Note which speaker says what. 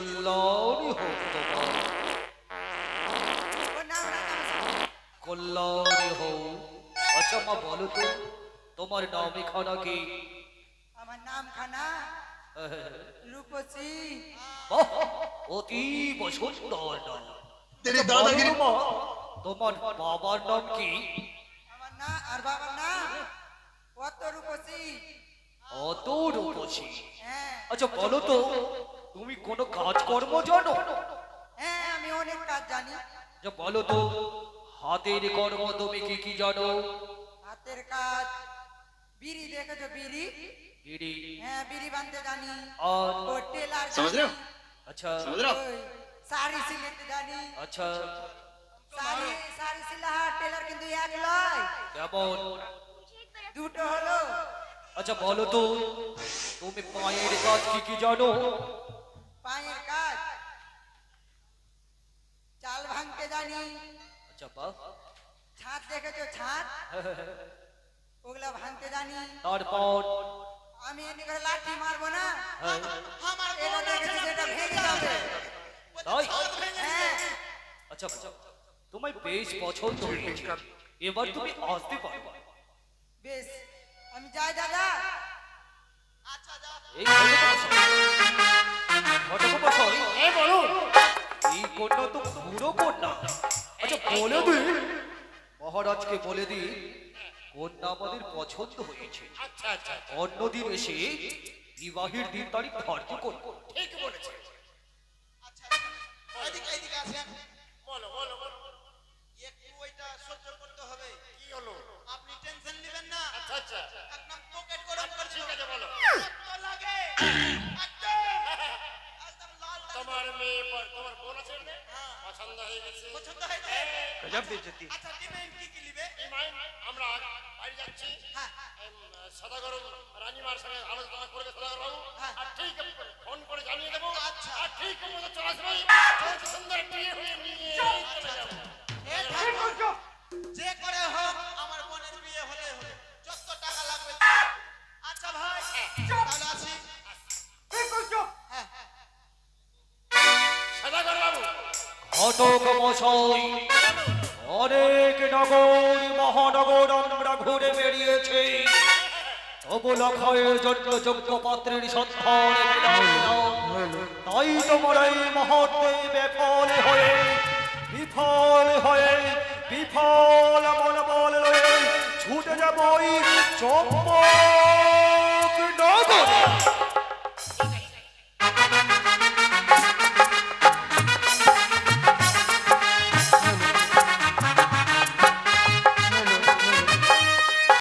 Speaker 1: কল্যাণী কল্যাণী হোক আচ্ছা মা বলো তো তোমার নাম এখানা কি?
Speaker 2: আমার নাম খানা রূপসী।
Speaker 1: অতীব সুন্দর নাম।
Speaker 3: তেরে
Speaker 1: বলো
Speaker 3: দাদাগিরি
Speaker 1: মা, তোমার বাবার নাম কি?
Speaker 2: আমার না আর বাবার নাম কত রূপসী।
Speaker 1: অত রূপসী।
Speaker 2: হ্যাঁ।
Speaker 1: আচ্ছা বলো তো তুমি কোনো কাজকর্ম জানো
Speaker 2: হ্যাঁ আমি অনেক কাজ জানি
Speaker 1: আচ্ছা বলো তো হাতের কর্ম তুমি কি কি জানো
Speaker 2: হাতের কাজ বিড়ি দেখেছো বিড়ি
Speaker 1: বিড়ি
Speaker 2: হ্যাঁ বিড়ি বানতে জানি
Speaker 1: আর
Speaker 2: ও টেলার
Speaker 3: समझ रहे हो
Speaker 1: আচ্ছা
Speaker 3: समझ रहे हो
Speaker 2: ওই শাড়ি সিলাতে জানি
Speaker 1: আচ্ছা
Speaker 2: শাড়ি শাড়ি সিলা টেলার কিন্তু এক লয়
Speaker 1: কেমন
Speaker 2: দুটো হলো
Speaker 1: আচ্ছা বলো তো তুমি পায়ের কাজ কি কি জানো
Speaker 2: পায়ের কাজ চাল ভাঙতে জানি
Speaker 1: আচ্ছা বাহ
Speaker 2: ছাদ দেখেছো ছাদ ওগুলা ভাঙতে জানি
Speaker 1: তারপর
Speaker 2: আমি এমনি করে লাঠি মারবো না
Speaker 1: হ্যাঁ,
Speaker 2: এটা দেখেছি যেটা ভেঙে যাবে
Speaker 1: তাই
Speaker 2: হ্যাঁ
Speaker 1: আচ্ছা আচ্ছা, তোমায় বেশ পছন্দ হয়েছে এবার তুমি আসতে পারো
Speaker 2: বেশ আমি যাই দাদা
Speaker 1: কন্যা তো বুড়ো কন্যা আচ্ছা বলে দি। মহারাজকে বলে দি কন্যা আমাদের পছন্দ হয়েছে।
Speaker 3: আচ্ছা আচ্ছা
Speaker 1: অন্যদিন এসে বিবাহের দিন তারিখ ধার্য করব
Speaker 3: ঠিক বলেছে।
Speaker 4: আচ্ছা এদিকে এদিকে আসেন
Speaker 3: বলো বলো বলো।
Speaker 4: একটু ওইটা সহ্য করতে হবে।
Speaker 3: কি হলো?
Speaker 4: আপনি টেনশন নেবেন না।
Speaker 3: আচ্ছা আচ্ছা।
Speaker 4: একদম পকেট গরম করে
Speaker 3: ঠিক আছে বলো।
Speaker 4: লাগে।
Speaker 3: মেয়ে তোমার বোন আছে না পছন্দ হয়ে গেছে।
Speaker 4: পছন্দ হয়েছে
Speaker 1: গজব বেজতি
Speaker 4: আচ্ছা দিবেন কি কি নিবে?
Speaker 3: এই মাইন আমরা বাড়ি যাচ্ছি।
Speaker 4: হ্যাঁ।
Speaker 3: রানীমার সঙ্গে আলোচনা করবে সদাগর বাবু
Speaker 4: হ্যাঁ।
Speaker 3: আর ঠিক ফোন করে জানিয়ে
Speaker 1: ঘটক মশাই অনেক নগর, মহানগর আমরা ঘুরে বেরিয়েছি পাত্রের বেফল হয়ে, বিফল হয়ে, বিফল ছুটে যাবই চম্পক